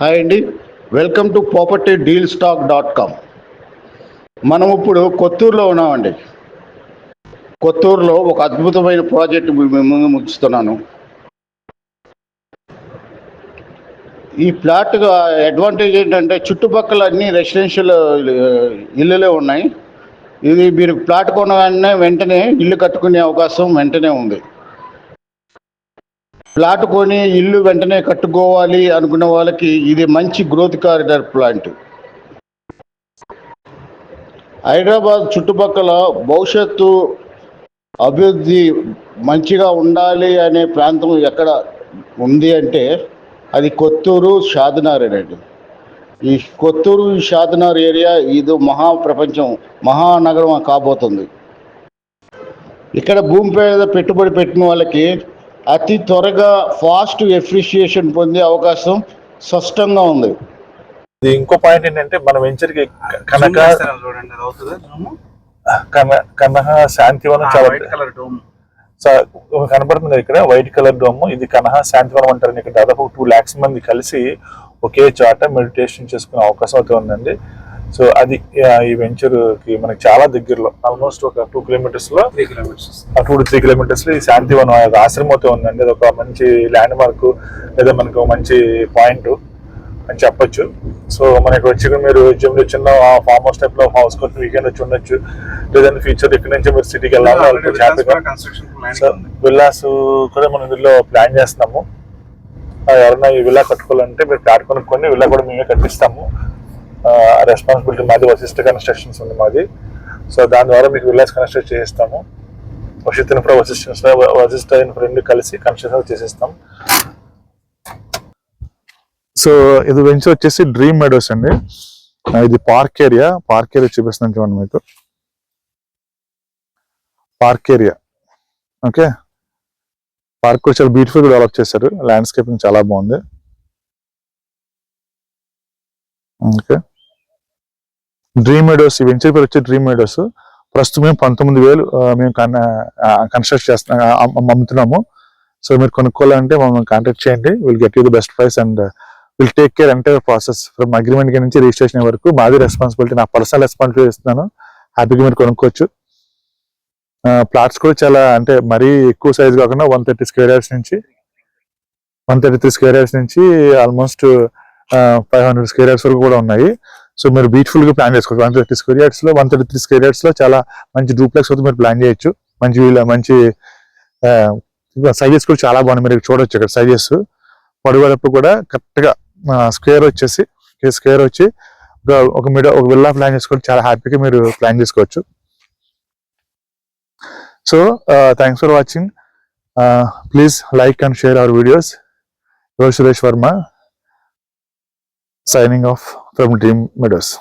Hi అండి. Welcome to property deal stock dot com మనం ఇప్పుడు కొత్తూరులో ఉన్నామండి. కొత్తూరులో ఒక అద్భుతమైన ప్రాజెక్ట్ ముందు ముగిస్తున్నాను ఈ ప్లాట్ అడ్వాంటేజ్ ఏంటంటే చుట్టుపక్కల అన్ని రెసిడెన్షియల్ uh, ఇల్లులే ఉన్నాయి. ఇది మీరు ప్లాట్ కొనగానే వెంటనే ఇల్లు కట్టుకునే అవకాశం వెంటనే ఉంది. ప్లాట్ కొని ఇల్లు వెంటనే కట్టుకోవాలి అనుకున్న వాళ్ళకి ఇది మంచి గ్రోత్ కారిడార్ ప్లాంట్ హైదరాబాద్ చుట్టుపక్కల భవిష్యత్తు అభివృద్ధి మంచిగా ఉండాలి అనే ప్రాంతం ఎక్కడ ఉంది అంటే అది కొత్తూరు షాద్నగర్ అండి. ఈ కొత్తూరు షాద్నగర్ ఏరియా ఇది మహా ప్రపంచం మహానగరం కాబోతుంది. ఇక్కడ భూమి మీద పెట్టుబడి పెట్టిన వాళ్ళకి అతి త్వరగా ఫాస్ట్ ఎఫ్రిషియేషన్ పొందే అవకాశం స్పష్టంగా ఉంది. ఇది ఇంకో పాయింట్ ఏంటంటే మన వెంచర్కి కనక చూడండి అది అవుతుందా? జూమ్? కన- కనక శాంతివనం చాలా వైట్ కలర్ డోమ్. చా- కనబడుతుంది ఇక్కడ వైట్ కలర్ డోమ్. ఇది కనహ శాంతివనం అంటారు. ఇక్కడ దాదాపు టూ లాక్స్ మంది కలిసి ఒకే చాట మెడిటేషన్ చేసుకునే అవకాశం అయితే ఉందండి. సో అది ఈ వెంచర్కి మనకి చాలా దగ్గరలో ఆల్మోస్ట్ ఒక two కిలోమీటర్స్లో three kilometres two to three కిలోమీటర్స్లో ఈ శాంతివనం ఆ యొక్క ఆశ్రమం అయితే ఉందండి. అది ఒక మంచి ల్యాండ్ మార్క్ లేదా మనకు మంచి పాయింట్ అని చెప్పొచ్చు. సో మనకి వచ్చి మీరు జిమ్ చిన్న ఫామ్ హౌస్ టైప్లో హౌస్ కొట్టి వీకెండ్ వచ్చి ఉండొచ్చు. లేదంటే ఫ్యూచర్ ఇక్కడ నుంచి మీరు సిటీకి వెళ్ళాలి సో విల్లాస్ కూడా మనం ఇందులో ప్లాన్ చేస్తున్నాము. ఎవరైనా ఈ విల్లా కట్టుకోవాలంటే మీరు ప్లాట్ కొనుక్కొని విల్లా కూడా మేమే కట్టిస్తాము. రెస్పాన్సిబిలిటీ మాది వశిష్ఠ కన్స్ట్రక్షన్స్ ఉంది మాది. సో దాని ద్వారా మీకు విల్లాస్ కన్స్ట్రక్ట్ చేయిస్తాము వశిష్ఠ ఇన్ఫ్రా వశిష్ఠ వశిష్ఠ ఇన్ఫ్రా రెండు కలిసి కన్స్ట్రక్షన్ చేసిస్తాం. సో ఇది వెంచర్ వచ్చేసి డ్రీమ్ మెడోస్ అండి. ఇది పార్క్ ఏరియా పార్క్ ఏరియా చూపిస్తున్నాను చూడండి మీకు. పార్క్ ఏరియా ఓకే పార్క్ కూడా చాలా బ్యూటిఫుల్ డెవలప్ చేశారు. ల్యాండ్స్కేపింగ్ చాలా బాగుంది. ఓకే డ్రీమ్ మెడోస్ ఈ వెంచర్ పేరు వచ్చి డ్రీమ్ మెడోస్ ప్రస్తుతం మేము పంతొమ్మిది వేలు మేము కన్స్ట్రక్ట్ చేస్తున్నాం అమ్ముతున్నాము. సో మీరు కొనుక్కోవాలంటే మమ్మల్ని కాంటాక్ట్ చేయండి. Will get you the best price and will take care అంటే ప్రాసెస్ ఫ్రమ్ అగ్రిమెంట్ నుంచి రిజిస్ట్రేషన్ వరకు. మాది రెస్పాన్సిబిలిటీ నా పర్సనల్ రెస్పాన్సిబిలిటీ ఇస్తున్నాను. హ్యాపీగా మీరు కొనుక్కోవచ్చు. ప్లాట్స్ కూడా చాలా అంటే మరీ ఎక్కువ సైజ్ కాకుండా వన్ థర్టీ స్క్వేర్ యార్డ్స్ నుంచి one thirty three square yards నుంచి almost five hundred square yards వరకు కూడా ఉన్నాయి. సో మీరు బ్యూటిఫుల్గా ప్లాన్ చేసుకోవచ్చు. వన్ థర్టీ స్క్వేర్ యార్డ్స్లో వన్ థర్టీ త్రీ స్క్వేర్ యార్డ్స్లో చాలా మంచి డూప్లెక్స్ అయితే మీరు ప్లాన్ చేయొచ్చు. మంచి వీళ్ళ- మంచి సైజెస్ కూడా చాలా బాగున్నాయి. మీరు చూడొచ్చు ఇక్కడ సైజెస్ పొడవలప్పుడు కూడా కరెక్ట్గా స్క్వేర్ వచ్చేసి స్క్వేర్ వచ్చి ఒక ఒక ఒక విల్లా ప్లాన్ చేసుకోవచ్చు చాలా హ్యాపీగా మీరు ప్లాన్ చేసుకోవచ్చు. So thanks for watching please like and share our videos Suresh Varma signing off from Dream Meadows.